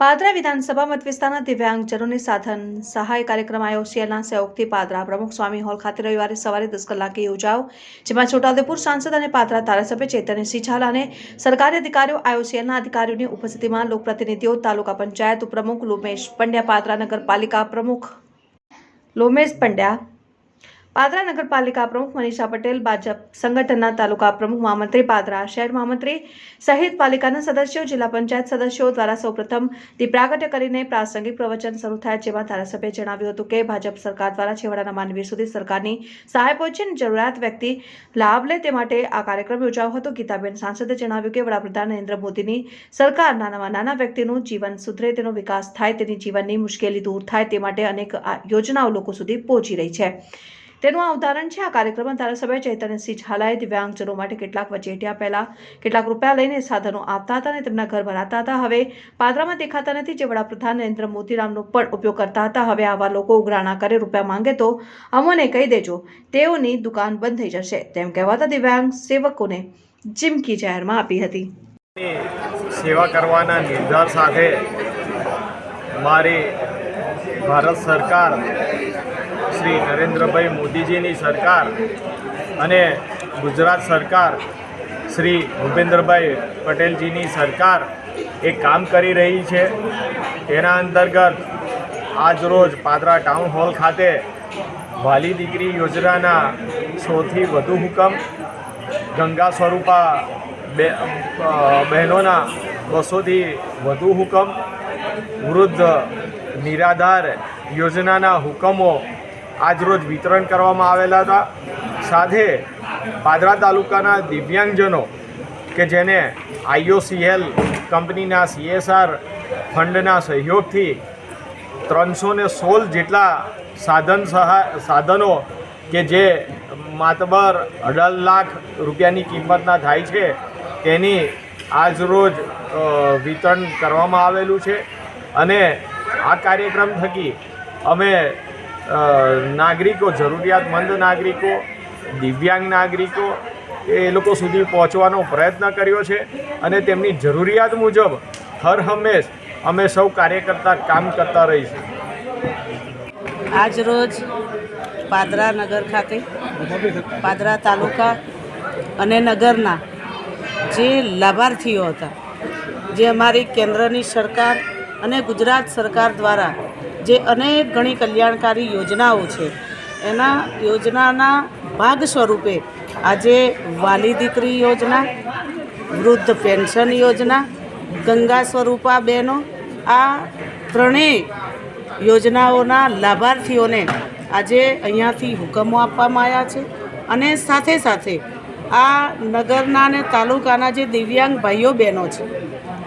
પાદરા વિધાનસભા મત વિસ્તારના દિવ્યાંગજનોની સાધન સહાય કાર્યક્રમ આઈઓસીએલના સહયોગથી પાદરા પ્રમુખ સ્વામી હોલ ખાતે રવિવારે સવારે દસ કલાકે યોજાયો, જેમાં છોટાઉદેપુર સાંસદ અને પાદરા ધારાસભ્ય ચેતનસિંહ ઝાલા અને સરકારી અધિકારીઓ આઈઓસીએલના અધિકારીઓની ઉપસ્થિતિમાં લોકપ્રતિનિધિઓ, તાલુકા પંચાયત ઉપપ્રમુખ લોમેશ પંડ્યા, પાદરા નગરપાલિકા પ્રમુખ લોમેશ પંડ્યા પાદરા નગરપાલિકા પ્રમુખ મનીષા પટેલ, ભાજપ સંગઠનના તાલુકા પ્રમુખ મહામંત્રી પાદરા, શહેર મહામંત્રી સહિત પાલિકાના સદસ્યો, જિલ્લા પંચાયત સદસ્યો દ્વારા સૌપ્રથમ દીપ્રાગટ્ય કરીને પ્રાસંગિક પ્રવચન શરૂ થાય જેમાં ધારાસભ્યએ જણાવ્યું હતું કે ભાજપ સરકાર દ્વારા છેવાડાના માનવી સુધી સરકારની સહાય પહોંચે અને જરૂરિયાત વ્યક્તિ લાભ લે તે માટે આ કાર્યક્રમ યોજાયો હતો. ગીતાબેન સાંસદે જણાવ્યું કે વડાપ્રધાન નરેન્દ્ર મોદીની સરકાર નાનામાં નાના વ્યક્તિનું જીવન સુધરે, તેનો વિકાસ થાય, તેની જીવનની મુશ્કેલી દૂર થાય તે માટે અનેક યોજનાઓ લોકો સુધી પહોંચી રહી છે. તેનું આ ઉદાહરણ છે. આ કાર્યક્રમમાં ધારાસભ્ય ચૈતન્યસિંહ ઝાલાએ દિવ્યાંગજનો માટે કેટલાક વચેટિયા પહેલા કેટલાક રૂપિયા લઈને સાધનો આપતા હતા અને તેમના ઘર ભરાતા હતા. હવે પાદરામાં દેખાતા નથી જે વડાપ્રધાન નરેન્દ્ર મોદીરામનો પણ ઉપયોગ કરતા હતા. હવે આવા લોકો ઉઘરાણા કરે, રૂપિયા માંગે તો અમોને કહી દેજો, તેઓની દુકાન બંધ થઈ જશે. તેમ કહેવાતા દિવ્યાંગ સેવકોને ચીમકી જાહેરમાં આપી હતી. સેવા કરવાના નિર્ધાર સાથે મારી ભારત સરકાર શ્રી નરેન્દ્રભાઈ મોદીજીની સરકાર અને ગુજરાત સરકાર શ્રી ભૂપેન્દ્રભાઈ પટેલજીની સરકાર એ કામ કરી રહી છે. તેના અંતર્ગત આજરોજ પાદરા ટાઉન હોલ ખાતે વાલી દીકરી યોજનાના સૌથી વધુ હુકમ ગંગા સ્વરૂપા બે બહેનોના બસોથી વધુ હુકમ, વૃદ્ધ નિરાધાર યોજનાના હુકમો આજરોજ વિતરણ કરવામાં આવેલા હતા. સાથે પાદરા તાલુકાના દિવ્યાંગજનો કે જેને આઈઓસીએલ કંપનીના સીએસઆર ફંડના સહયોગથી ત્રણસો ને સોળ જેટલા સાધન સહાય સાધનો કે જે માતબર અઢાર લાખ રૂપિયાની કિંમતના થાય છે, તેની આજરોજ વિતરણ કરવામાં આવેલું છે. અને આ કાર્યક્રમ થકી અમે નાગરિકો, જરૂરિયાતમંદ નાગરિકો, દિવ્યાંગ નાગરિકો, એ લોકો સુધી પહોંચવાનો પ્રયત્ન કર્યો છે અને તેમની જરૂરિયાત મુજબ હર હંમેશ અમે સૌ કાર્યકર્તા કામ કરતા રહીશું. આજ રોજ પાદરા નગર ખાતે, પાદરા તાલુકા અને નગરના જે લાભાર્થીઓ હતા, જે અમારી કેન્દ્રની સરકાર અને ગુજરાત સરકાર દ્વારા જે અનેક ઘણી કલ્યાણકારી યોજનાઓ છે, એના યોજનાના ભાગ સ્વરૂપે આજે વાલી દીકરી યોજના, વૃદ્ધ પેન્શન યોજના, ગંગા સ્વરૂપા બહેનો, આ ત્રણેય યોજનાઓના લાભાર્થીઓને આજે અહીંયાથી હુકમો આપવામાં આવ્યા છે અને સાથે સાથે આ નગરના અને તાલુકાના જે દિવ્યાંગ ભાઈઓ બહેનો છે,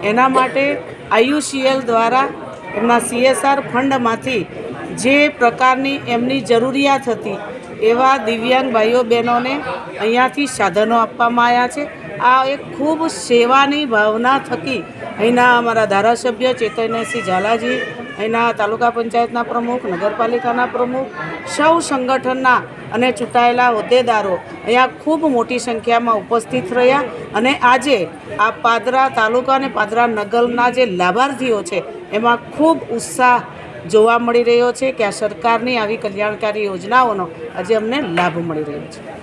એના માટે આયુસીએલ દ્વારા એમના સીએસઆર ફંડમાંથી જે પ્રકારની એમની જરૂરિયાત હતી એવા દિવ્યાંગ ભાઈઓ બહેનોને અહીંયાથી સાધનો આપવામાં આવ્યા છે. આ એક ખૂબ સેવાની ભાવના થકી અહીંના અમારા ધારાસભ્ય ચૈતન્યસિંહ ઝાલાજી, અહીંના તાલુકા પંચાયતના પ્રમુખ, નગરપાલિકાના પ્રમુખ, સૌ સંગઠનના અને ચૂંટાયેલા હોદ્દેદારો અહીંયા ખૂબ મોટી સંખ્યામાં ઉપસ્થિત રહ્યા અને આજે આ પાદરા તાલુકા અને પાદરા નગરના જે લાભાર્થીઓ છે એમાં ખૂબ ઉત્સાહ જોવા મળી રહ્યો છે કે આ સરકારની આવી કલ્યાણકારી યોજનાઓનો આજે અમને લાભ મળી રહ્યો છે.